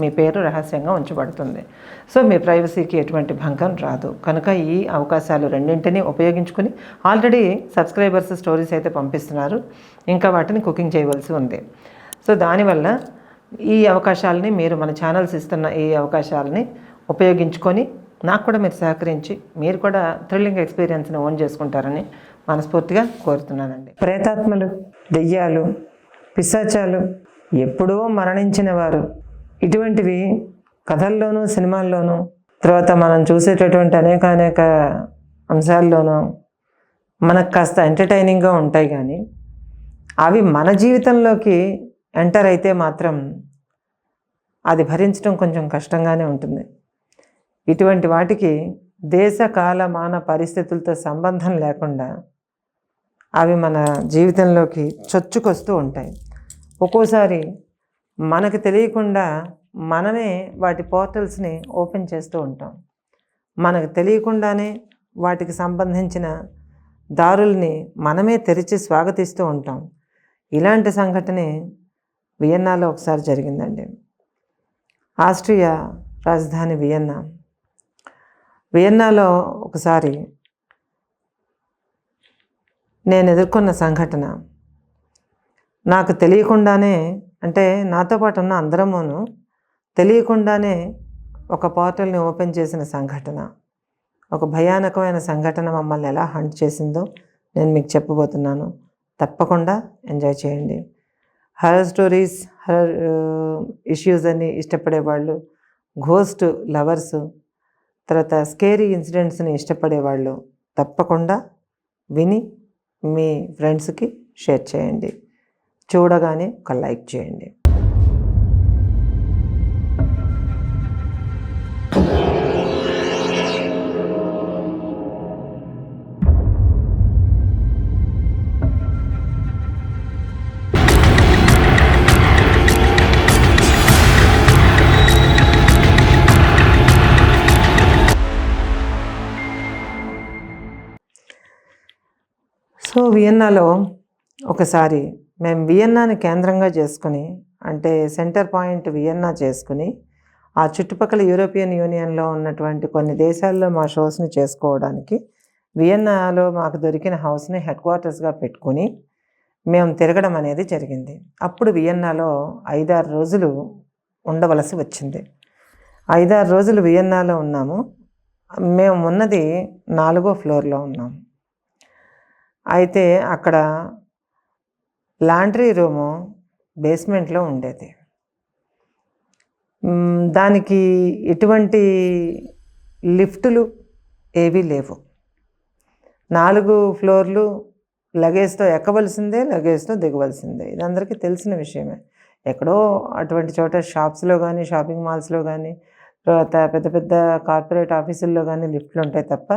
మీ పేరు రహస్యంగా ఉంచబడుతుంది. సో మీ ప్రైవసీకి ఎటువంటి భంగం రాదు. కనుక ఈ అవకాశాలు రెండింటినీ ఉపయోగించుకుని ఆల్రెడీ సబ్స్క్రైబర్స్ స్టోరీస్ అయితే పంపిస్తున్నారు. ఇంకా వాటిని కుకింగ్ చేయవలసి ఉంది. సో దానివల్ల ఈ అవకాశాలని మీరు మన ఛానల్స్ ఇస్తున్న ఈ అవకాశాలని ఉపయోగించుకొని నాకు కూడా మీరు సహకరించి మీరు కూడా థ్రిల్లింగ్ ఎక్స్పీరియన్స్ని ఓన్ చేసుకుంటారని మనస్ఫూర్తిగా కోరుతున్నానండి. ప్రేతాత్మలు దెయ్యాలు పిశాచాలు ఎప్పుడో మరణించిన వారు ఇటువంటివి కథల్లోనూ సినిమాల్లోనూ తర్వాత మనం చూసేటటువంటి అనేక అనేక అంశాల్లోనూ మనకు కాస్త ఎంటర్టైనింగ్గా ఉంటాయి కానీ అవి మన జీవితంలోకి ఎంటర్ అయితే మాత్రం అది భరించడం కొంచెం కష్టంగానే ఉంటుంది. ఇటువంటి వాటికి దేశ కాల మాన పరిస్థితులతో సంబంధం లేకుండా అవి మన జీవితంలోకి చొచ్చుకొస్తూ ఉంటాయి. ఒక్కోసారి మనకు తెలియకుండా మనమే వాటి పోర్టల్స్ని ఓపెన్ చేస్తూ ఉంటాం. మనకు తెలియకుండానే వాటికి సంబంధించిన దారుల్ని మనమే తెరిచి స్వాగతిస్తూ ఉంటాం. ఇలాంటి సంఘటనే వియన్నాలో ఒకసారి జరిగిందండి. ఆస్ట్రియా రాజధాని వియన్నా. వియన్నాలో ఒకసారి నేను ఎదుర్కొన్న సంఘటన. నాకు తెలియకుండానే అంటే నాతో పాటు ఉన్న అందరమును తెలియకుండానే ఒక పోర్టల్ని ఓపెన్ చేసిన సంఘటన ఒక భయానకమైన సంఘటన మమ్మల్ని ఎలా హంట్ చేసిందో నేను మీకు చెప్పబోతున్నాను. తప్పకుండా ఎంజాయ్ చేయండి. హరర్ స్టోరీస్ హరర్ ఇష్యూస్ అని ఇష్టపడే వాళ్ళు ఘోస్ట్ లవర్స్ తర్వాత స్కేరీ ఇన్సిడెంట్స్ని ఇష్టపడే వాళ్ళు తప్పకుండా విని మీ ఫ్రెండ్స్కి షేర్ చేయండి. చూడగానే ఒక లైక్ చేయండి. సో వియన్నాలో ఒకసారి మేము వియన్నాని కేంద్రంగా చేసుకుని అంటే సెంటర్ పాయింట్ వియన్నా చేసుకుని ఆ చుట్టుపక్కల యూరోపియన్ యూనియన్లో ఉన్నటువంటి కొన్ని దేశాల్లో మా షోస్ని చేసుకోవడానికి వియన్నాలో మాకు దొరికిన హౌస్ని హెడ్ క్వార్టర్స్గా పెట్టుకుని మేము తిరగడం అనేది జరిగింది. అప్పుడు వియన్నాలో ఐదారు రోజులు ఉండవలసి వచ్చింది. ఐదారు రోజులు వియన్నాలో ఉన్నాము. మేము ఉన్నది నాలుగో ఫ్లోర్లో ఉన్నాము అయితే అక్కడ లాండ్రీ రూము బేస్మెంట్లో ఉండేది. దానికి ఎటువంటి లిఫ్టులు ఏవీ లేవు. నాలుగు ఫ్లోర్లు లగేజ్తో ఎక్కవలసిందే లగేజ్తో దిగవలసిందే. ఇది అందరికీ తెలిసిన విషయమే. ఎక్కడో అటువంటి చోట షాప్స్లో కానీ షాపింగ్ మాల్స్లో కానీ తర్వాత పెద్ద పెద్ద కార్పొరేట్ ఆఫీసుల్లో కానీ లిఫ్ట్లు ఉంటాయి తప్ప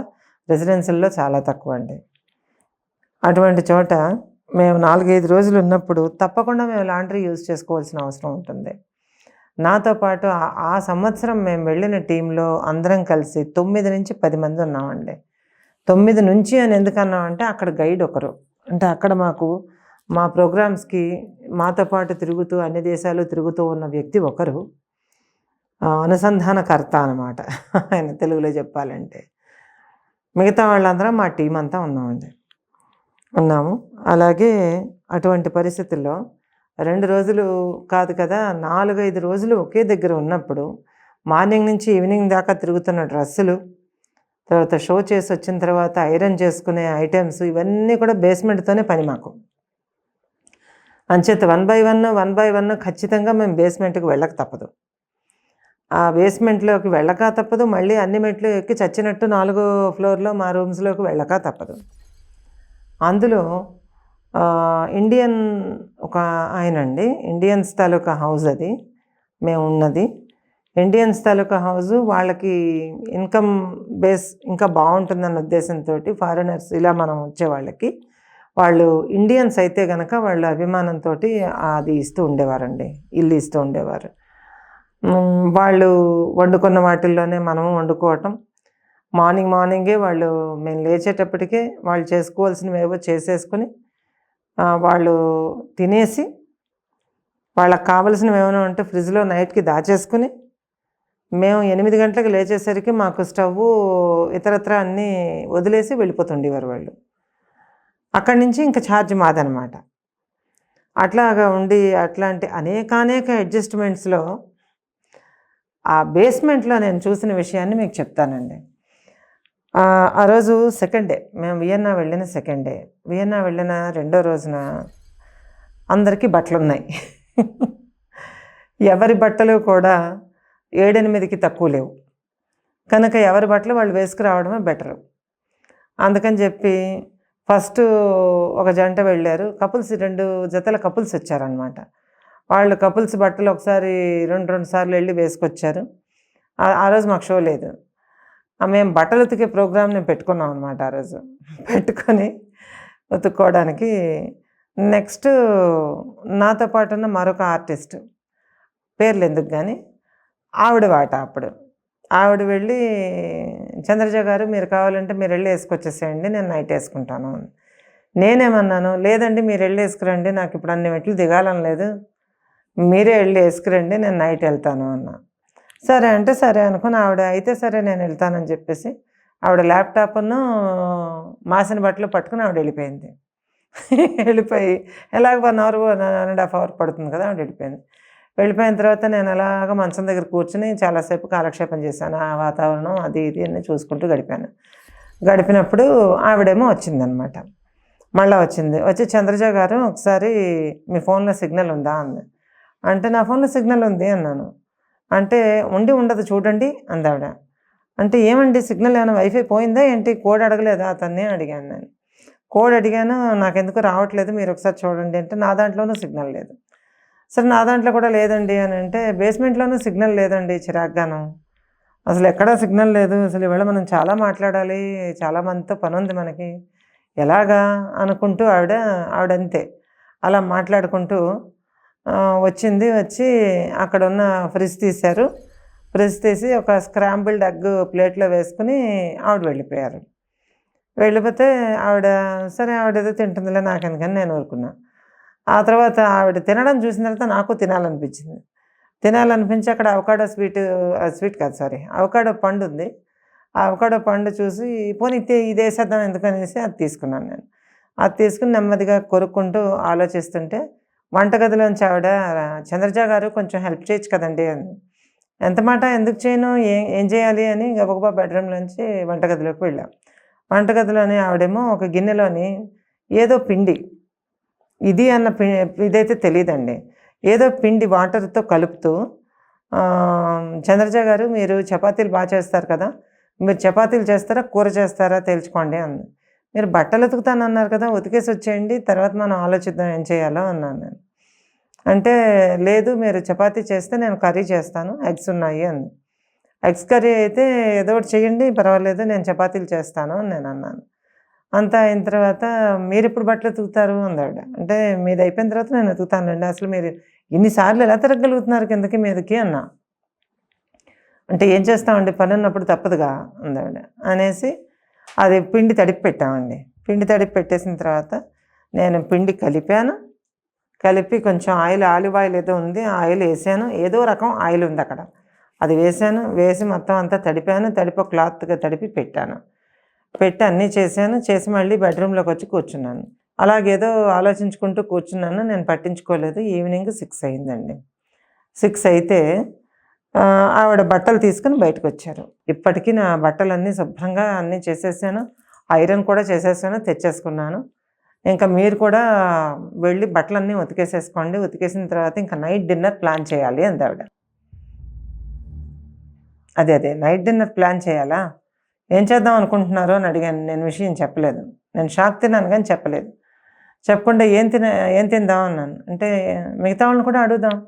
రెసిడెన్సీల్లో చాలా తక్కువ అండి అటువంటి చోట మేము నాలుగైదు రోజులు ఉన్నప్పుడు తప్పకుండా మేము లాండ్రీ యూజ్ చేసుకోవాల్సిన అవసరం ఉంటుంది. నాతో పాటు ఆ- సంవత్సరం మేము వెళ్ళిన టీంలో అందరం కలిసి తొమ్మిది నుంచి పది మంది ఉన్నామండి. తొమ్మిది నుంచి అని ఎందుకన్నామంటే అక్కడ గైడ్ ఒకరు. అంటే అక్కడ మాకు మా ప్రోగ్రామ్స్కి మాతో పాటు తిరుగుతూ అన్ని దేశాలు తిరుగుతూ ఉన్న వ్యక్తి ఒకరు. అనుసంధానకర్త అనమాట ఆయన తెలుగులో చెప్పాలంటే. మిగతా వాళ్ళందరం మా టీం అంతా ఉన్నామండి. ఉన్నాము. అలాగే అటువంటి పరిస్థితుల్లో రెండు రోజులు కాదు కదా నాలుగైదు రోజులు ఒకే దగ్గర ఉన్నప్పుడు మార్నింగ్ నుంచి ఈవినింగ్ దాకా తిరుగుతున్న డ్రెస్సులు తర్వాత షో చేసి వచ్చిన తర్వాత ఐరన్ చేసుకునే ఐటమ్స్ ఇవన్నీ కూడా బేస్మెంట్తోనే పని మాకు. అంచేత one by one one by one ఖచ్చితంగా మేము బేస్మెంట్కి వెళ్ళక తప్పదు. ఆ బేస్మెంట్లోకి వెళ్ళక తప్పదు మళ్ళీ అన్ని మెట్లు ఎక్కి చచ్చినట్టు నాలుగో ఫ్లోర్లో మా రూమ్స్లోకి వెళ్ళక తప్పదు. అందులో ఇండియన్ ఒక ఆయన అండి ఇండియన్స్ తాలూకా హౌస్ అది. మేము ఉన్నది ఇండియన్స్ తాలూకా హౌస్ వాళ్ళకి ఇన్కమ్ బేస్ ఇంకా బాగుంటుందన్న ఉద్దేశంతో ఫారినర్స్ ఇలా మనం వచ్చే వాళ్ళకి వాళ్ళు ఇండియన్స్ అయితే కనుక వాళ్ళ అభిమానంతో అది ఇస్తూ ఉండేవారండి. ఇల్లు ఇస్తూ ఉండేవారు. వాళ్ళు వండుకున్న వాటిల్లోనే మనము వండుకోవటం. మార్నింగ్ మార్నింగే వాళ్ళు మేము లేచేటప్పటికే వాళ్ళు చేసుకోవాల్సినవి ఏవో చేసేసుకొని వాళ్ళు తినేసి వాళ్ళకి కావలసినవి ఏమైనా ఉంటే ఫ్రిడ్జ్లో నైట్కి దాచేసుకుని మేము ఎనిమిది గంటలకు లేచేసరికి మాకు స్టవ్ ఇతరత్ర అన్నీ వదిలేసి వెళ్ళిపోతుండేవారు వాళ్ళు. అక్కడి నుంచి ఇంకా ఛార్జ్ మాదనమాట. అట్లాగా ఉండి అట్లాంటి అనేకానేక అడ్జస్ట్మెంట్స్లో ఆ బేస్మెంట్లో నేను చూసిన విషయాన్ని మీకు చెప్తానండి. ఆ, రోజు సెకండ్ డే మేము వియన్నా వెళ్ళిన సెకండ్ డే వియన్నా వెళ్ళిన రెండో రోజున అందరికీ బట్టలు ఉన్నాయి ఎవరి బట్టలు కూడా ఏడెనిమిదికి తక్కువ లేవు. కనుక ఎవరి బట్టలు వాళ్ళు వేసుకురావడమే బెటరు అందుకని చెప్పి ఫస్ట్ ఒక జంట వెళ్ళారు. కపుల్స్ రెండు జతల కపుల్స్ వచ్చారనమాట వాళ్ళు కపుల్స్ బట్టలు ఒకసారి రెండు రెండు సార్లు వెళ్ళి వేసుకొచ్చారు. ఆ- రోజు మాకు షో లేదు. మేము బట్టలు ఉతికే ప్రోగ్రామ్ని పెట్టుకున్నాం అనమాట ఆ రోజు. పెట్టుకొని ఉతుక్కోవడానికి. నెక్స్ట్ నాతో పాటు ఉన్న మరొక ఆర్టిస్ట్ పేర్లు ఎందుకు కానీ ఆవిడ వాట అప్పుడు. ఆవిడ వెళ్ళి చంద్రజ గారు మీరు కావాలంటే మీరు వెళ్ళి వేసుకొచ్చేసేయండి నేను నైట్ వేసుకుంటాను. అని. నేనేమన్నాను లేదండి మీరు వెళ్ళి వేసుకురండి నాకు ఇప్పుడు అన్ని మెట్లు దిగాలని లేదు. మీరే వెళ్ళి వేసుకురండి నేను నైట్ వెళ్తాను అన్నా. సరే అంటే సరే అనుకుని ఆవిడ అయితే సరే నేను వెళ్తానని చెప్పేసి ఆవిడ ల్యాప్టాప్ను మాసిన బట్టలు పట్టుకుని ఆవిడ వెళ్ళిపోయింది. వెళ్ళిపోయి ఎలాగ one hour one and half hour పడుతుంది కదా ఆవిడ వెళ్ళిపోయింది. వెళ్ళిపోయిన తర్వాత నేను అలాగ మంచం దగ్గర కూర్చుని చాలాసేపు కాలక్షేపం చేశాను. ఆ వాతావరణం అది ఇది అన్నీ చూసుకుంటూ గడిపాను. గడిపినప్పుడు ఆవిడేమో వచ్చిందనమాట. మళ్ళీ వచ్చింది. వచ్చి చంద్రజ గారు ఒకసారి మీ ఫోన్లో సిగ్నల్ ఉందా? అంది. అంటే నా ఫోన్లో సిగ్నల్ ఉంది అన్నాను. అంటే ఉండి ఉండదు చూడండి అందావిడ. అంటే ఏమండి సిగ్నల్ ఏమైనా వైఫై పోయిందా ఏంటి? కోడ్ అడగలేదా అతన్నే? అడిగాను నేను. కోడ్ అడిగాను నాకెందుకు రావట్లేదు మీరు ఒకసారి చూడండి అంటే నా దాంట్లోనూ సిగ్నల్ లేదు. సరే నా దాంట్లో కూడా లేదండి అని అంటే బేస్మెంట్లోనూ సిగ్నల్ లేదండి చిరాగ్గాను. అసలు ఎక్కడా సిగ్నల్ లేదు. అసలు ఇవాళ మనం చాలా మాట్లాడాలి చాలా మందితో పని ఉంది మనకి. ఎలాగా అనుకుంటూ ఆవిడ ఆవిడ అంతే అలా మాట్లాడుకుంటూ వచ్చింది వచ్చి అక్కడ ఉన్న ఫ్రిజ్ తీశారు. ఫ్రిజ్ తీసి ఒక స్క్రాంబుల్డ్ ఎగ్ ప్లేట్లో వేసుకుని ఆవిడ వెళ్ళిపోయారు. వెళ్ళిపోతే ఆవిడ సరే ఆవిడ ఏదో తింటుందిలే నాకెందుకని నేను ఊరుకున్నా. ఆ తర్వాత ఆవిడ తినడం చూసిన తర్వాత నాకు తినాలనిపించింది. తినాలనిపించి అక్కడ అవకాడో స్వీట్ స్వీట్ కాదు సారీ అవకాడో పండు ఉంది. ఆ అవకాడో పండు చూసి పోనీ ఇదే శాతం ఎందుకనేసి అది తీసుకున్నాను నేను. అది తీసుకుని నెమ్మదిగా కొరుక్కుంటూ ఆలోచిస్తుంటే వంటగదిలోంచి ఆవిడ చంద్రజ గారు కొంచెం హెల్ప్ చేయొచ్చు కదండి అని. ఎంత మాట ఎందుకు చేయను? ఏం ఏం చేయాలి? అని గబగబా బెడ్రూమ్లోంచి వంటగదిలోకి వెళ్ళాం. వంటగదిలోని ఆవిడేమో ఒక గిన్నెలోని ఏదో పిండి ఇది అన్న పి ఇదైతే తెలియదండి ఏదో పిండి వాటర్తో కలుపుతూ చంద్రజా చంద్రజ గారు మీరు చపాతీలు బాగా చేస్తారు కదా మీరు చపాతీలు చేస్తారా కూర చేస్తారా తేల్చుకోండి అంది. మీరు బట్టలు ఉతుకుతానన్నారు కదా ఉతికేసి వచ్చేయండి తర్వాత మనం ఆలోచిద్దాం ఏం చేయాలో అన్నాను నేను. అంటే లేదు మీరు చపాతీ చేస్తే నేను కర్రీ చేస్తాను ఎగ్స్ ఉన్నాయి అని ఎగ్స్ కర్రీ అయితే ఏదో ఒకటి చేయండి పర్వాలేదు నేను చపాతీలు చేస్తాను అని నేను అన్నాను. అంతా అయిన తర్వాత మీరు ఇప్పుడు బట్టలు ఉతుకుతారు? అంది అంటే మీది అయిపోయిన తర్వాత నేను ఉతుకుతానండి అసలు మీరు ఇన్నిసార్లు ఎలా తిరగలుగుతున్నారు కిందకి మీదకి అన్నా. అంటే ఏం చేస్తామండి పని ఉన్నప్పుడు తప్పదుగా అంది అనేసి అది పిండి తడిపి పెట్టామండి. పిండి తడిపి పెట్టేసిన తర్వాత నేను పిండి కలిపాను. కలిపి కొంచెం ఆయిల్ ఆలివ్ ఆయిల్ ఏదో ఉంది ఆయిల్ వేసాను. ఏదో రకం ఆయిల్ ఉంది అక్కడ. అది వేసాను. వేసి మొత్తం అంతా తడిపాను. తడిపి క్లాత్గా తడిపి పెట్టాను. పెట్టి అన్నీ చేశాను. చేసి మళ్ళీ బెడ్రూమ్లోకి వచ్చి కూర్చున్నాను. అలాగేదో ఆలోచించుకుంటూ కూర్చున్నాను. నేను పట్టించుకోలేదు. ఈవినింగ్ సిక్స్ అయిందండి. సిక్స్ అయితే ఆవిడ బట్టలు తీసుకుని బయటకు వచ్చారు ఇప్పటికీ నా బట్టలన్నీ శుభ్రంగా అన్నీ చేసేసాను. ఐరన్ కూడా చేసేసాను తెచ్చేసుకున్నాను. ఇంకా మీరు కూడా వెళ్ళి బట్టలన్నీ ఉతికేసేసుకోండి. ఉతికేసిన తర్వాత ఇంకా నైట్ డిన్నర్ ప్లాన్ చేయాలి అంది ఆవిడ. అదే అదే నైట్ డిన్నర్ ప్లాన్ చేయాలా? ఏం చేద్దాం అనుకుంటున్నారు అని అడిగాను. నేను విషయం చెప్పలేదు. నేను షాక్ తిన్నాను కానీ చెప్పలేదు. చెప్పకుండా ఏం తిన ఏం తిందాం అన్నాను. అంటే మిగతా వాళ్ళని కూడా అడుగుదాం.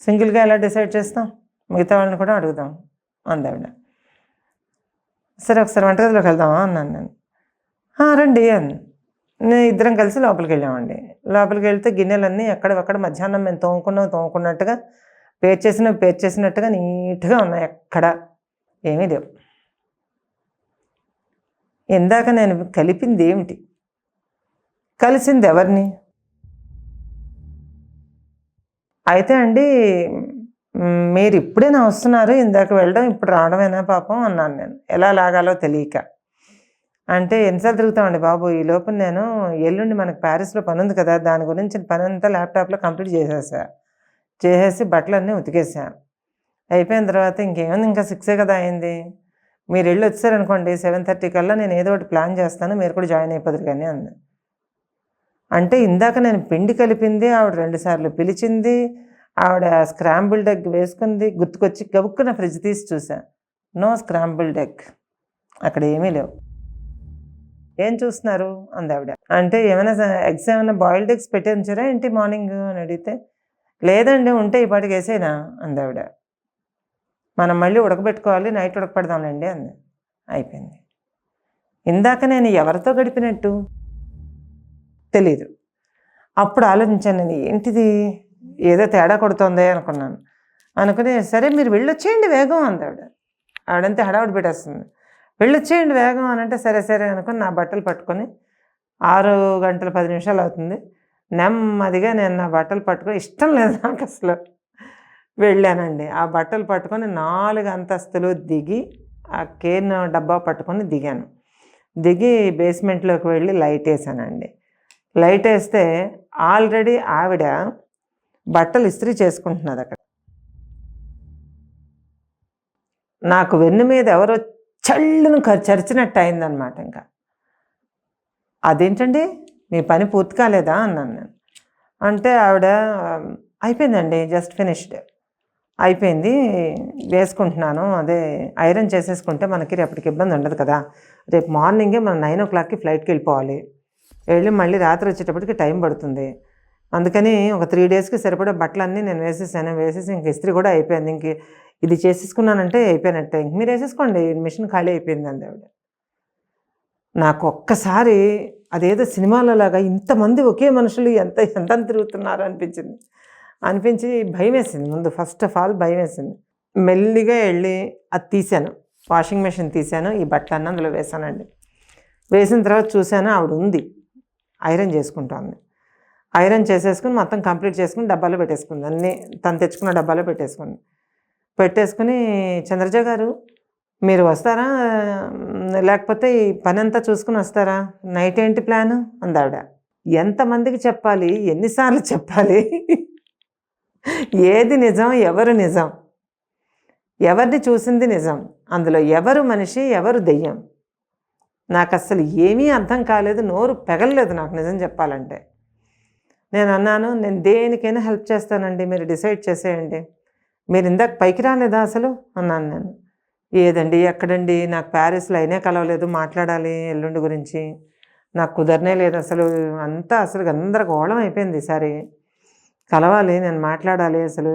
సింగిల్గా ఎలా డిసైడ్ చేస్తాం? మిగతా వాళ్ళని కూడా అడుగుదాం అందావిడ సరే ఒకసారి వంటగదిలోకి వెళ్దామా అన్నాను నేను. రండి అని నేను ఇద్దరం కలిసి లోపలికి వెళ్ళామండి. లోపలికి వెళ్తే గిన్నెలన్నీ ఎక్కడెక్కడ మధ్యాహ్నం మేము తోముకున్నాం తోముకున్నట్టుగా పేర్చేసిన పేర్చేసినట్టుగా నీట్గా ఉన్నాయి ఎక్కడ? ఏమీ లేవు. ఇందాక నేను కలిపింది ఏమిటి? కలిసింది ఎవరిని? అయితే అండి మీరు ఇప్పుడేనా వస్తున్నారు ఇందాక వెళ్ళడం ఇప్పుడు రావడమేనా పాపం అన్నాను నేను. ఎలా లాగాలో తెలియక. అంటే ఎన్నిసార్లు తిరుగుతామండి బాబు ఈ లోపు నేను ఎల్లుండి మనకు ప్యారిస్లో పని ఉంది కదా దాని గురించి పని అంతా ల్యాప్టాప్లో కంప్లీట్ చేసేసా. చేసేసి బట్టలన్నీ ఉతికేసాను అయిపోయిన తర్వాత ఇంకేముంది ఇంకా సిక్సే కదా అయింది. మీరు వెళ్ళి వచ్చారనుకోండి సెవెన్ థర్టీ కల్లా నేను ఏదో ఒకటి ప్లాన్ చేస్తాను మీరు కూడా జాయిన్ అయిపోతారు కానీ అంది అంటే ఇందాక నేను పిండి కలిపింది ఆవిడ రెండుసార్లు పిలిచింది ఆవిడ స్క్రాంబుల్డ్ ఎగ్ వేసుకుంది గుర్తుకొచ్చి గబుక్కున ఫ్రిడ్జ్ తీసి చూసా. నో స్క్రాంబుల్డ్ ఎగ్ అక్కడ ఏమీ లేవు. ఏం చూస్తున్నారు? అంది ఆవిడ. అంటే ఏమైనా ఎగ్స్ ఏమైనా బాయిల్డ్ ఎగ్స్ పెట్టి ఉంచారా ఏంటి మార్నింగ్ అని అడిగితే. లేదండి ఉంటే ఈ పాటికి వేసేనా? అంది ఆవిడ. మనం మళ్ళీ ఉడకబెట్టుకోవాలి నైట్ ఉడకపెడదాంలేండి అంది. అయిపోయింది. ఇందాక నేను ఎవరితో గడిపినట్టు? తెలీదు. అప్పుడు ఆలోచించాను నేను ఏంటిది? ఏదో తేడా కొడుతుంది అనుకున్నాను. అనుకుని సరే మీరు వెళ్ళొచ్చేయండి వేగం అంది ఆవిడ ఆవిడంతే హడావుడి పెట్టేస్తుంది. వెళ్ళొచ్చేయండి వేగం అని అంటే సరే సరే అనుకుని నా బట్టలు పట్టుకొని ఆరు గంటల పది నిమిషాలు అవుతుంది. నెమ్మదిగా నేను నా బట్టలు పట్టుకొని ఇష్టం లేదు నాకు అసలు. వెళ్ళానండి. ఆ బట్టలు పట్టుకొని నాలుగు అంతస్తులు దిగి ఆ కేన్ డబ్బా పట్టుకొని దిగాను. దిగి బేస్మెంట్లోకి వెళ్ళి లైట్ వేసానండి. లైట్ వేస్తే ఆల్రెడీ ఆవిడ బట్టలు ఇస్త్రీ చేసుకుంటున్నది అక్కడ. నాకు వెన్ను మీద ఎవరో చల్లును చరిచినట్టు అయిందనమాట ఇంకా. అదేంటండి? మీ పని పూర్తి కాలేదా? అన్నాను నేను. అంటే ఆవిడ అయిపోయిందండి జస్ట్ ఫినిష్డ్. అయిపోయింది వేసుకుంటున్నాను అదే ఐరన్ చేసేసుకుంటే మనకి రేపటికి ఇబ్బంది ఉండదు కదా. రేపు మార్నింగే మనం నైన్ ఓ క్లాక్కి ఫ్లైట్కి వెళ్ళిపోవాలి. వెళ్ళి మళ్ళీ రాత్రి వచ్చేటప్పటికి టైం పడుతుంది. అందుకని ఒక త్రీ డేస్కి సరిపడే బట్టలన్నీ నేను వేసేసాను. వేసేసి ఇంక ఇస్త్రీ కూడా అయిపోయింది. ఇంక ఇది చేసేసుకున్నానంటే అయిపోయినట్టే. ఇంక మీరు వేసేసుకోండి. మిషన్ ఖాళీ అయిపోయింది అంది ఆవిడ. నాకు ఒక్కసారి అదేదో సినిమాలలాగా ఇంతమంది ఒకే మనుషులు ఎంత ఎంత తిరుగుతున్నారు అనిపించింది. అనిపించి భయం వేసింది ముందు ఫస్ట్ ఆఫ్ ఆల్ భయం వేసింది మెల్లిగా వెళ్ళి అది తీశాను. వాషింగ్ మెషిన్ తీశాను. ఈ బట్టలన్నీ అందులో వేసానండి వేసిన తర్వాత చూశాను ఆవిడ ఉంది. ఐరన్ చేసుకుంటాను ఐరన్ చేసేసుకుని మొత్తం కంప్లీట్ చేసుకుని డబ్బాలో పెట్టేసుకుంది. అన్నీ తను తెచ్చుకున్న డబ్బాలో పెట్టేసుకుంది. పెట్టేసుకుని చంద్రజ గారు మీరు వస్తారా? లేకపోతే ఈ పని అంతా చూసుకుని వస్తారా? నైట్ ఏంటి ప్లాన్? అందావిడ. ఎంతమందికి చెప్పాలి? ఎన్నిసార్లు చెప్పాలి? ఏది నిజం ఎవరు నిజం? ఎవరిని చూసింది నిజం? అందులో ఎవరు మనిషి ఎవరు దెయ్యం? నాకు అసలు ఏమీ అర్థం కాలేదు నోరు పెగలలేదు నాకు నిజం చెప్పాలంటే. నేను అన్నాను నేను దేనికైనా హెల్ప్ చేస్తానండి మీరు డిసైడ్ చేసేయండి. మీరు ఇందాక పైకి రాలేదా అసలు? అన్నాను నేను. ఏదండి? ఎక్కడండి? నాకు ప్యారిస్లో అయినా కలవలేదు మాట్లాడాలి ఎల్లుండి గురించి. నాకు కుదరనే లేదు అసలు. అంతా అసలు గందరగోళం అయిపోయింది ఈసారి కలవాలి నేను మాట్లాడాలి అసలు.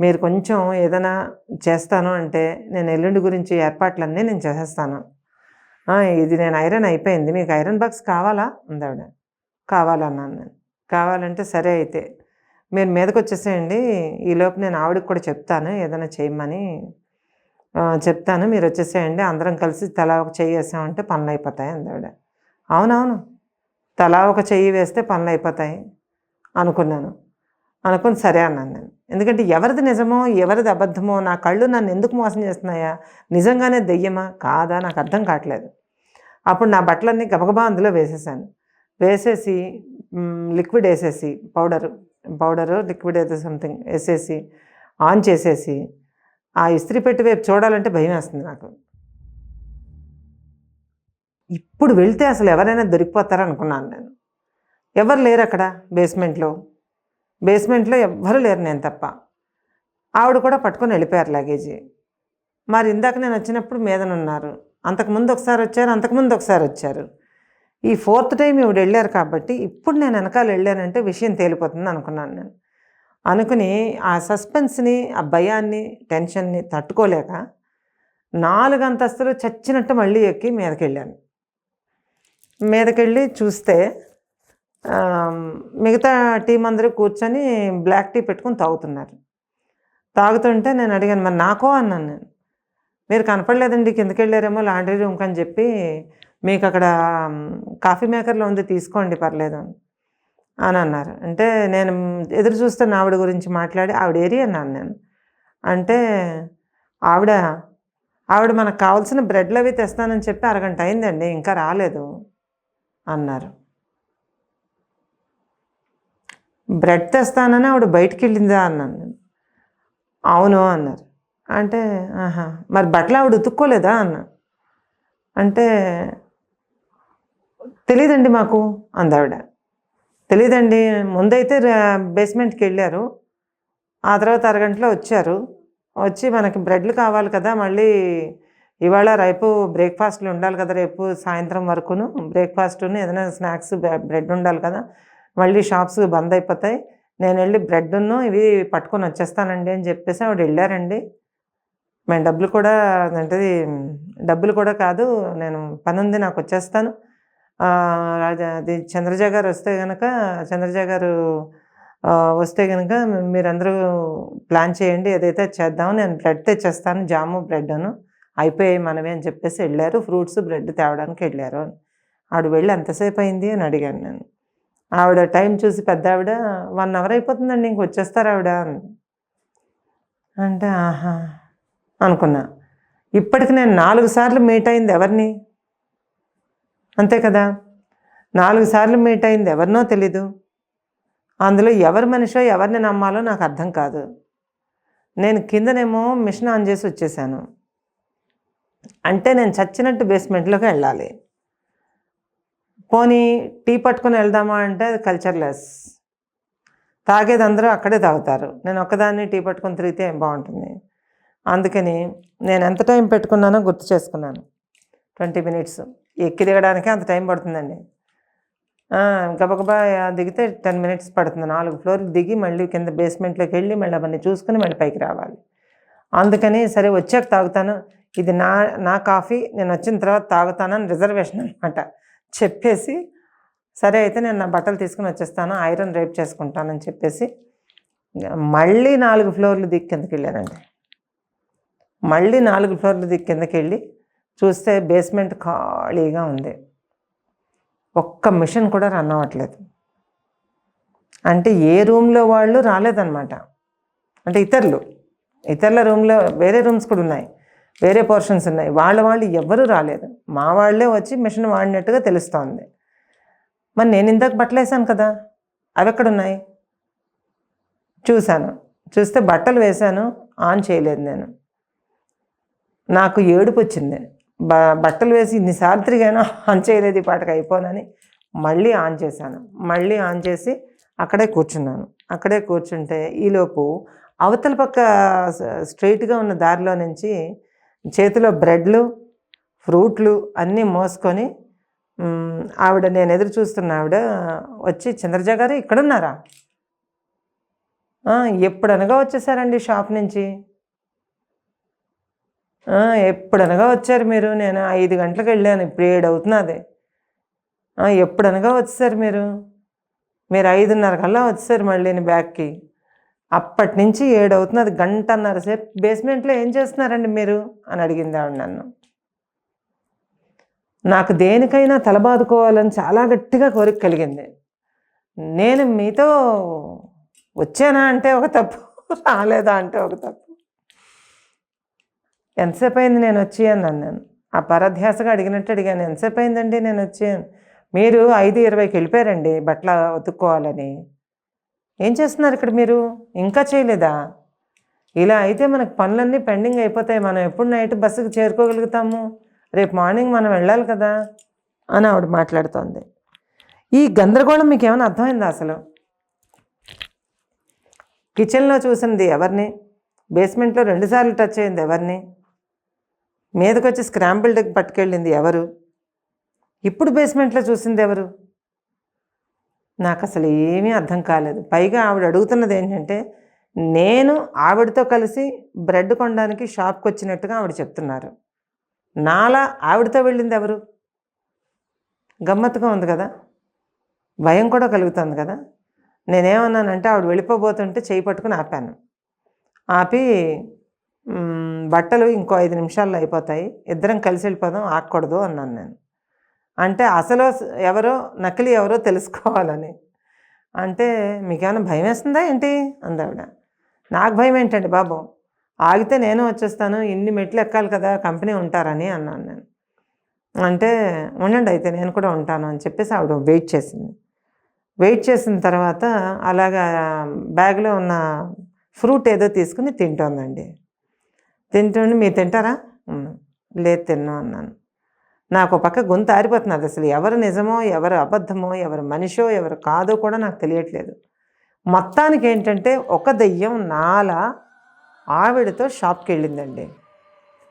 మీరు కొంచెం ఏదైనా చేస్తాను అంటే నేను ఎల్లుండి గురించి ఏర్పాట్లన్నీ నేను చేసేస్తాను. ఇది నేను ఐరన్ అయిపోయింది. మీకు ఐరన్ బాక్స్ కావాలా? అందావిడ కావాలన్నాను నేను. కావాలంటే సరే అయితే. మీరు మీదకి వచ్చేసేయండి ఈలోపు నేను ఆవిడకి కూడా చెప్తాను. ఏదైనా చేయమని చెప్తాను. మీరు వచ్చేసేయండి. అందరం కలిసి తలా ఒక చెయ్యి వేసామంటే పనులు అయిపోతాయి అందావిడ. అవునవును. తలా ఒక చెయ్యి వేస్తే పనులు అయిపోతాయి అనుకున్నాను. అనుకుని సరే అన్నాను నేను. ఎందుకంటే ఎవరిది నిజమో ఎవరిది అబద్ధమో నా కళ్ళు నన్ను ఎందుకు మోసం చేస్తున్నాయా? నిజంగానే దెయ్యమా? కాదా? నాకు అర్థం కావట్లేదు. అప్పుడు నా బట్టలన్నీ గబగబా అందులో వేసేసాను. వేసేసి లిక్విడ్ వేసేసి పౌడరు పౌడరు లిక్విడ్ ఏదో సంథింగ్ వేసేసి ఆన్ చేసేసి ఆ ఇస్త్రీ పెట్టి వైపు చూడాలంటే భయం వేస్తుంది నాకు. ఇప్పుడు వెళ్తే అసలు ఎవరైనా దొరికిపోతారు అనుకున్నాను నేను. ఎవరు లేరు అక్కడ బేస్మెంట్లో బేస్మెంట్లో ఎవ్వరు లేరు నేను తప్ప. ఆవిడ కూడా పట్టుకొని వెళ్ళిపోయారు లగేజీ మరి ఇందాక నేను వచ్చినప్పుడు మీదనున్నారు. అంతకుముందు ఒకసారి వచ్చారు అంతకుముందు ఒకసారి వచ్చారు. ఈ ఫోర్త్ టైం ఇవిడ వెళ్ళారు కాబట్టి ఇప్పుడు నేను వెనకాల వెళ్ళానంటే విషయం తేలిపోతుంది అనుకున్నాను నేను. అనుకుని ఆ సస్పెన్స్ని ఆ భయాన్ని టెన్షన్ని తట్టుకోలేక నాలుగు అంతస్తులు చచ్చినట్టు మళ్ళీ ఎక్కి మీదకి వెళ్ళాను. మీదకెళ్ళి చూస్తే మిగతా టీం అందరూ కూర్చొని బ్లాక్ టీ పెట్టుకొని తాగుతున్నారు. తాగుతుంటే నేను అడిగాను మరి నాకో? అన్నాను నేను. మీరు కనపడలేదండి కిందకి వెళ్ళారేమో లాండ్రీ రూమ్కి అని చెప్పి మీకు అక్కడ కాఫీ మేకర్లో ఉంది తీసుకోండి పర్లేదు అని. అని అన్నారు. అంటే నేను ఎదురు చూస్తున్న ఆవిడ గురించి మాట్లాడి ఆవిడ ఏరియా అన్నాను నేను. అంటే ఆవిడ ఆవిడ మనకు కావాల్సిన బ్రెడ్లు అవి తెస్తానని చెప్పి అరగంట అయిందండి ఇంకా రాలేదు. అన్నారు. బ్రెడ్ తెస్తానని ఆవిడ బయటికి వెళ్ళిందా? అన్నాను నేను. అవును అన్నారు. అంటే ఆహా మరి బట్టలు ఆవిడ ఉతుక్కోలేదా? అన్నా. అంటే తెలియదండి మాకు అందావిడ. తెలియదండి ముందైతే బేస్మెంట్కి వెళ్ళారు. ఆ తర్వాత అరగంటలో వచ్చారు. వచ్చి మనకి బ్రెడ్లు కావాలి కదా మళ్ళీ ఇవాళ రేపు బ్రేక్ఫాస్ట్లు ఉండాలి కదా రేపు సాయంత్రం వరకును. బ్రేక్ఫాస్ట్ను ఏదైనా స్నాక్స్ బ్రెడ్ ఉండాలి కదా మళ్ళీ షాప్స్ బంద్ అయిపోతాయి. నేను వెళ్ళి బ్రెడ్ను ఇవి పట్టుకొని వచ్చేస్తానండి అని చెప్పేసి ఆవిడ వెళ్ళారండి. మేము డబ్బులు కూడా అంటే డబ్బులు కూడా కాదు నేను పని ఉంది నాకు వచ్చేస్తాను. రాజా అది చంద్రజ గారు వస్తే కనుక చంద్రజ గారు వస్తే కనుక మీరందరూ ప్లాన్ చేయండి ఏదైతే చేద్దాం నేను బ్రెడ్ తెచ్చేస్తాను జాము బ్రెడ్ను అయిపోయాయి మనమే అని చెప్పేసి వెళ్ళారు. ఫ్రూట్స్ బ్రెడ్ తేవడానికి వెళ్ళారు ఆవిడ వెళ్ళి ఎంతసేపు అయింది అని అడిగాను నేను. ఆవిడ టైం చూసి పెద్ద ఆవిడ వన్ అవర్ అయిపోతుందండి ఇంక వచ్చేస్తారు ఆవిడ అని. అంటే ఆహా అనుకున్నా. ఇప్పటికి నేను నాలుగు సార్లు మీట్ అయింది ఎవరిని? అంతే కదా? నాలుగు సార్లు మీట్ అయింది ఎవరినో తెలీదు. అందులో ఎవరి మనిషో ఎవరిని నమ్మాలో నాకు అర్థం కాదు. నేను కిందనేమో మిషన్ ఆన్ చేసి వచ్చేసాను. అంటే నేను చచ్చినట్టు బేస్మెంట్లోకి వెళ్ళాలి. పోనీ టీ పట్టుకుని వెళ్దామా అంటే అది కల్చర్లెస్. తాగేది అందరూ అక్కడే తాగుతారు. నేను ఒక్కదాన్ని టీ పట్టుకుని తిరిగితే ఏం బాగుంటుంది? అందుకని నేను ఎంత టైం పెట్టుకున్నానో గుర్తు చేసుకున్నాను. Twenty minutes. ఎక్కి దిగడానికి అంత టైం పడుతుందండి. గబగబా దిగితే టెన్ మినిట్స్ పడుతుంది. నాలుగు ఫ్లోర్లు దిగి మళ్ళీ కింద బేస్మెంట్లోకి వెళ్ళి మళ్ళీ అవన్నీ చూసుకుని మళ్ళీ పైకి రావాలి. అందుకని సరే వచ్చాక తాగుతాను. ఇది నా నా కాఫీ నేను వచ్చిన తర్వాత తాగుతానని రిజర్వేషన్ అనమాట చెప్పేసి సరే అయితే నేను నా బట్టలు తీసుకుని వచ్చేస్తాను. ఐరన్ రేప్ చేసుకుంటానని చెప్పేసి మళ్ళీ నాలుగు ఫ్లోర్లు దిక్కు కిందకి వెళ్ళానండి. మళ్ళీ నాలుగు ఫ్లోర్లు దిక్కు కిందకి వెళ్ళి చూస్తే బేస్మెంట్ ఖాళీగా ఉంది. ఒక్క మిషన్ కూడా రన్ అవ్వట్లేదు. అంటే ఏ రూమ్లో వాళ్ళు రాలేదన్నమాట. అంటే ఇతరులు. ఇతరుల రూమ్లో వేరే రూమ్స్ కూడా ఉన్నాయి. వేరే పోర్షన్స్ ఉన్నాయి. వాళ్ళ వాళ్ళు ఎవ్వరూ రాలేదు. మా వాళ్ళే వచ్చి మిషన్ వాడినట్టుగా తెలుస్తోంది. మరి నేను ఇందాక బట్టలు వేసాను కదా. అవి ఎక్కడున్నాయి? చూశాను. చూస్తే బట్టలు వేశాను. ఆన్ చేయలేదు నేను. నాకు ఏడుపు వచ్చింది. బ బట్టలు వేసి ఇన్నిసార్లు ఆన్ చేయలేదు ఈ పాటకు అయిపోనని మళ్ళీ ఆన్ చేశాను. మళ్ళీ ఆన్ చేసి అక్కడే కూర్చున్నాను. అక్కడే కూర్చుంటే ఈలోపు అవతల పక్క స్ట్రైట్గా ఉన్న దారిలో నుంచి చేతిలో బ్రెడ్లు ఫ్రూట్లు అన్నీ మోసుకొని ఆవిడ నేను ఎదురు చూస్తున్న ఆవిడ వచ్చి చంద్రజ గారు ఇక్కడున్నారా? ఎప్పుడనగా వచ్చేసారండి షాప్ నుంచి? ఎప్పుడనగా వచ్చారు మీరు? నేను ఐదు గంటలకు వెళ్ళాను ఇప్పుడు ఏడు అవుతున్నది. ఎప్పుడనగా వచ్చేసారు మీరు? మీరు ఐదున్నర కల్లా వచ్చారు మళ్ళీ బ్యాగ్కి అప్పటి నుంచి ఏడు అవుతున్నది గంటన్నర సేపు బేస్మెంట్లో ఏం చేస్తున్నారండి మీరు? అని అడిగింది ఆవిడ నన్ను. నాకు దేనికైనా తలబాదుకోవాలని చాలా గట్టిగా కోరిక కలిగింది. నేను మీతో వచ్చానా అంటే ఒక తప్పు రాలేదా అంటే ఒక తప్పు. ఎంతసేపు అయింది నేను వచ్చి అన్నాను. నేను ఆ పరధ్యాసగా అడిగినట్టు అడిగాను ఎంతసేపు అయిందండి నేను వచ్చాను మీరు ఐదు ఇరవైకి వెళ్ళిపోయారండి బట్టల ఉతుక్కోవాలని. ఏం చేస్తున్నారు ఇక్కడ మీరు? ఇంకా చేయలేదా? ఇలా అయితే మనకు పనులన్నీ పెండింగ్ అయిపోతాయి. మనం ఎప్పుడు నైట్ బస్సుకు చేరుకోగలుగుతాము? రేపు మార్నింగ్ మనం వెళ్ళాలి కదా? అని ఆవిడ మాట్లాడుతోంది. ఈ గందరగోళం మీకు ఏమైనా అర్థమైందా అసలు? కిచెన్లో చూసింది ఎవరిని? బేస్మెంట్లో రెండుసార్లు టచ్ అయింది ఎవరిని? మీదకొచ్చి స్క్రాంబుల్ డెక్ పట్టుకెళ్ళింది ఎవరు? ఇప్పుడు బేస్మెంట్లో చూసింది ఎవరు? నాకు అసలు ఏమీ అర్థం కాలేదు. పైగా ఆవిడ అడుగుతున్నది ఏంటంటే నేను ఆవిడతో కలిసి బ్రెడ్ కొనడానికి షాప్కి వచ్చినట్టుగా ఆవిడ చెప్తున్నారు. నాలా ఆవిడతో వెళ్ళింది ఎవరు? గమ్మత్తుగా ఉంది కదా? భయం కూడా కలుగుతుంది కదా? నేనేమన్నానంటే ఆవిడ వెళ్ళిపోబోతుంటే చేయి పట్టుకుని ఆపాను. ఆపి బట్టలు ఇంకో ఐదు నిమిషాల్లో అయిపోతాయి. ఇద్దరం కలిసి వెళ్ళిపోదాం ఆకూడదు అన్నాను నేను. అంటే అసలు ఎవరో నకిలీ ఎవరో తెలుసుకోవాలని. అంటే మీకేమైనా భయం వేస్తుందా ఏంటి? అందావిడ నాకు భయం ఏంటండి బాబు? ఆగితే నేను వచ్చేస్తాను ఇన్ని మెట్లు ఎక్కాలి కదా కంపెనీ ఉంటారని అన్నాను నేను. అంటే ఉండండి అయితే నేను కూడా ఉంటాను అని చెప్పేసి ఆవిడ వెయిట్ చేసింది. వెయిట్ చేసిన తర్వాత అలాగా బ్యాగ్లో ఉన్న ఫ్రూట్ ఏదో తీసుకుని తింటోందండి. తింటుండి మీరు తింటారా? లేదు తిన్నాను అన్నాను. నాకు ఒక పక్క గొంతు ఆరిపోతున్నది అసలు. ఎవరు నిజమో ఎవరు అబద్ధమో ఎవరు మనిషో ఎవరు కాదో కూడా నాకు తెలియట్లేదు. మొత్తానికి ఏంటంటే ఒక దెయ్యం నాల ఆవిడతో షాప్కి వెళ్ళిందండి.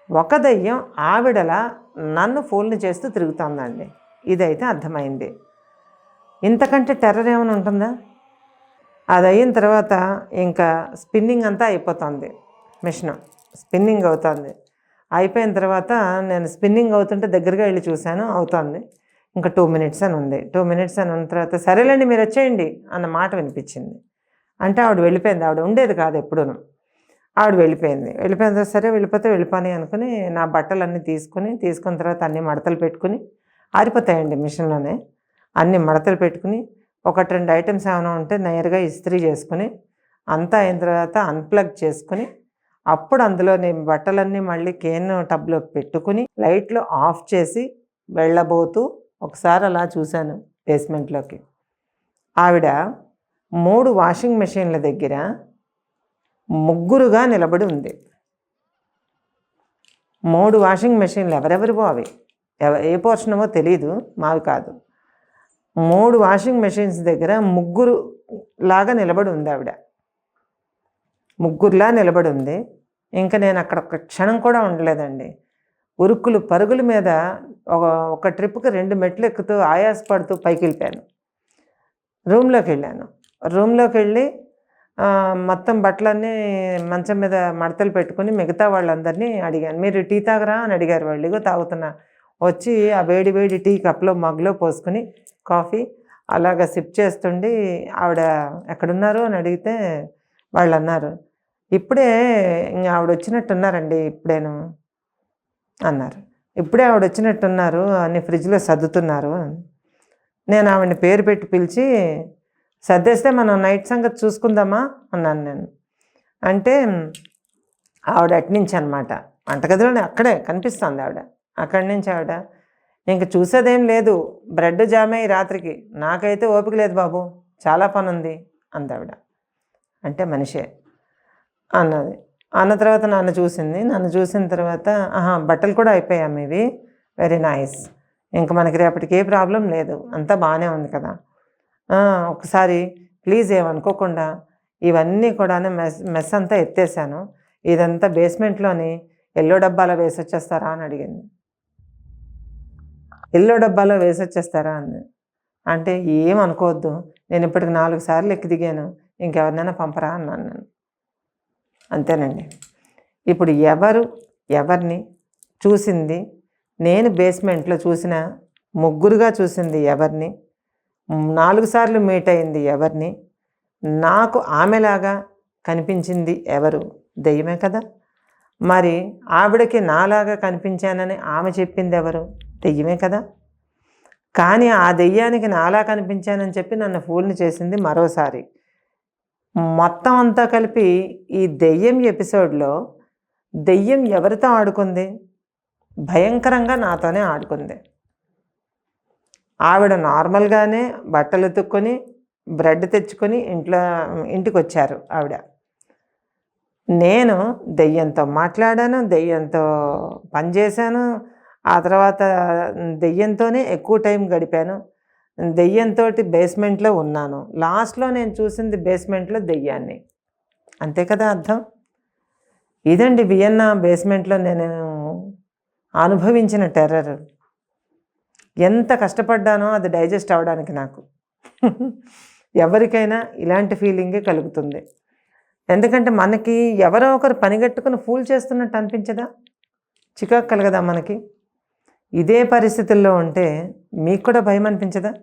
ఒక దెయ్యం ఆవిడలా నన్ను ఫోన్లు చేస్తూ తిరుగుతోందండి. ఇదైతే అర్థమైంది. ఇంతకంటే టెర్రర్ ఏమైనా ఉంటుందా? అది అయిన తర్వాత ఇంకా స్పిన్నింగ్ అంతా అయిపోతుంది మిషన్. స్పిన్నింగ్ అవుతుంది. అయిపోయిన తర్వాత నేను స్పిన్నింగ్ అవుతుంటే దగ్గరగా వెళ్ళి చూశాను అవుతుంది. ఇంకా టూ మినిట్స్ అని ఉంది. టూ మినిట్స్ అని ఉన్న తర్వాత సరేలేండి మీరు వచ్చేయండి అన్న మాట వినిపించింది. అంటే ఆవిడ వెళ్ళిపోయింది. ఆవిడ ఉండేది కాదు ఎప్పుడూను. ఆవిడ వెళ్ళిపోయింది. వెళ్ళిపోయిన తర్వాత సరే వెళ్ళిపోతే వెళ్ళిపోని అనుకుని నా బట్టలన్నీ తీసుకుని తీసుకున్న తర్వాత అన్ని మడతలు పెట్టుకుని ఆరిపోతాయండి మిషన్లోనే. అన్ని మడతలు పెట్టుకుని ఒకటి రెండు ఐటమ్స్ ఏమైనా ఉంటే నేరుగా ఇస్త్రీ చేసుకుని అంతా అయిన తర్వాత అన్ప్లగ్ చేసుకుని అప్పుడు అందులో నేను బట్టలన్నీ మళ్ళీ కేన్ టబ్లో పెట్టుకుని లైట్లు ఆఫ్ చేసి వెళ్ళబోతూ ఒకసారి అలా చూశాను బేస్మెంట్లోకి. ఆవిడ మూడు వాషింగ్ మెషిన్ల దగ్గర ముగ్గురుగా నిలబడి ఉంది. మూడు వాషింగ్ మెషిన్లు ఎవరెవరివో అవి. ఎవ- ఏ పోర్షనమో తెలియదు మావి కాదు. మూడు వాషింగ్ మెషిన్స్ దగ్గర ముగ్గురు లాగా నిలబడి ఉంది ఆవిడ. ముగ్గురులా నిలబడి ఉంది ఇంకా నేను అక్కడ ఒక క్షణం కూడా ఉండలేదండి. ఉరుకులు పరుగుల మీద ఒక ఒక ట్రిప్కి రెండు మెట్లు ఎక్కుతూ ఆయాసపడుతూ పైకి వెళ్ళిపోయాను రూమ్లోకి వెళ్ళాను. రూమ్లోకి వెళ్ళి మొత్తం బట్టలన్నీ మంచం మీద మడతలు పెట్టుకుని మిగతా వాళ్ళందరినీ అడిగాను. మీరు టీ తాగరా? అని అడిగారు వాళ్ళు. ఇగో తాగుతున్నా. వచ్చి ఆ వేడి వేడి టీ కప్లో మగ్లో పోసుకుని కాఫీ అలాగ సిప్ చేస్తుండి ఆవిడ ఎక్కడున్నారు? అని అడిగితే వాళ్ళు అన్నారు ఇప్పుడే ఇంక ఆవిడ వచ్చినట్టున్నారండి ఇప్పుడేను అన్నారు. ఇప్పుడే ఆవిడ వచ్చినట్టున్నారు అన్ని ఫ్రిడ్జ్లో సర్దుతున్నారు నేను ఆవిడని పేరు పెట్టి పిలిచి సర్దేస్తే మనం నైట్ సంగతి చూసుకుందామా? అన్నాను నేను. అంటే ఆవిడ అట్నుంచి అనమాట వంటగదిలోనే అక్కడే కనిపిస్తుంది ఆవిడ. అక్కడి నుంచి ఆవిడ ఇంక చూసేదేం లేదు బ్రెడ్ జామ్ అయ్యి రాత్రికి. నాకైతే ఓపిక లేదు బాబు చాలా పని ఉంది అంది ఆవిడ. అంటే మనిషే. అన్నది. అన్న తర్వాత నన్ను చూసింది. నన్ను చూసిన తర్వాత ఆహా బట్టలు కూడా అయిపోయాం మీవి వెరీ నైస్ ఇంక మనకి రేపటికి ఏ ప్రాబ్లం లేదు. అంతా బాగానే ఉంది కదా. ఒకసారి ప్లీజ్ ఏమనుకోకుండా ఇవన్నీ కూడా మెస్ మెస్ అంతా ఎత్తేసాను. ఇదంతా బేస్మెంట్లోని ఎల్లో డబ్బాలో వేసి వచ్చేస్తారా అని అడిగింది. ఎల్లో డబ్బాలో వేసి వచ్చేస్తారా అంది. అంటే ఏం అనుకోవద్దు నేను ఇప్పటికి నాలుగు సార్లు ఎక్కి దిగాను. ఇంకెవరినైనా పంపరా అన్నాను నేను. అంతేనండి. ఇప్పుడు ఎవరు ఎవరిని చూసింది నేను బేస్మెంట్లో చూసిన ముగ్గురుగా చూసింది ఎవరిని నాలుగు సార్లు మీట్ అయింది ఎవరిని నాకు ఆమెలాగా కనిపించింది ఎవరు దెయ్యమే కదా. మరి ఆవిడకి నాలాగా కనిపించానని ఆమె చెప్పింది ఎవరు దెయ్యమే కదా. కానీ ఆ దెయ్యానికి నాలా కనిపించానని చెప్పి నన్ను ఫూల్ని చేసింది మరోసారి. మొత్తం అంతా కలిపి ఈ దెయ్యం ఎపిసోడ్లో దెయ్యం ఎవరితో ఆడుకుంది? భయంకరంగా నాతోనే ఆడుకుంది. ఆవిడ నార్మల్గానే బట్టలు ఉతుక్కొని బ్రెడ్ తెచ్చుకొని ఇంట్లో ఇంటికి వచ్చారు ఆవిడ. నేను దెయ్యంతో మాట్లాడాను దెయ్యంతో పనిచేశాను. ఆ తర్వాత దెయ్యంతోనే ఎక్కువ టైం గడిపాను. దెయ్యంతో బేస్మెంట్లో ఉన్నాను. లాస్ట్లో నేను చూసింది బేస్మెంట్లో దెయ్యాన్ని. అంతే కదా అర్థం? ఇదండి వియన్నా బేస్మెంట్లో నేను అనుభవించిన టెర్రర్. ఎంత కష్టపడ్డానో అది డైజెస్ట్ అవ్వడానికి నాకు. ఎవరికైనా ఇలాంటి ఫీలింగే కలుగుతుంది. ఎందుకంటే మనకి ఎవరో ఒకరు పనిగట్టుకుని ఫూల్ చేస్తున్నట్టు అనిపించదా? చికాకు కలగదా మనకి? ఇదే పరిస్థితుల్లో ఉంటే మీకు కూడా భయం అనిపించదా?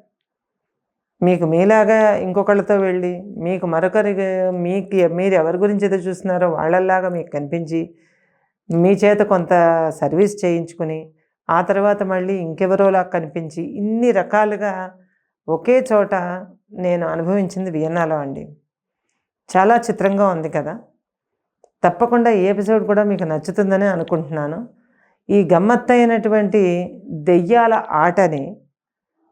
మీకు మీలాగా ఇంకొకళ్ళతో వెళ్ళి మీకు మరొకరి మీకు మీరు ఎవరి గురించి ఎదురు చూస్తున్నారో వాళ్ళలాగా మీకు కనిపించి మీ చేత కొంత సర్వీస్ చేయించుకుని ఆ తర్వాత మళ్ళీ ఇంకెవరోలా కనిపించి ఇన్ని రకాలుగా ఒకే చోట నేను అనుభవించింది వియన్నాలో అండి. చాలా చిత్రంగా ఉంది కదా. తప్పకుండా ఈ ఎపిసోడ్ కూడా మీకు నచ్చుతుందని అనుకుంటున్నాను. ఈ గమ్మత్తైనటువంటి దెయ్యాల ఆటని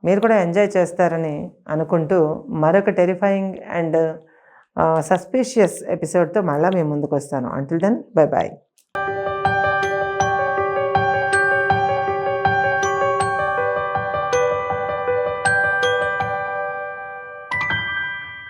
మీరు కూడా ఎంజాయ్ చేస్తారని అనుకుంటూ మరొక టెరిఫైయింగ్ అండ్ సస్పీషియస్ ఎపిసోడ్తో మళ్ళీ మేము ముందుకు వస్తాను అంటిల్ దెన్ బై బాయ్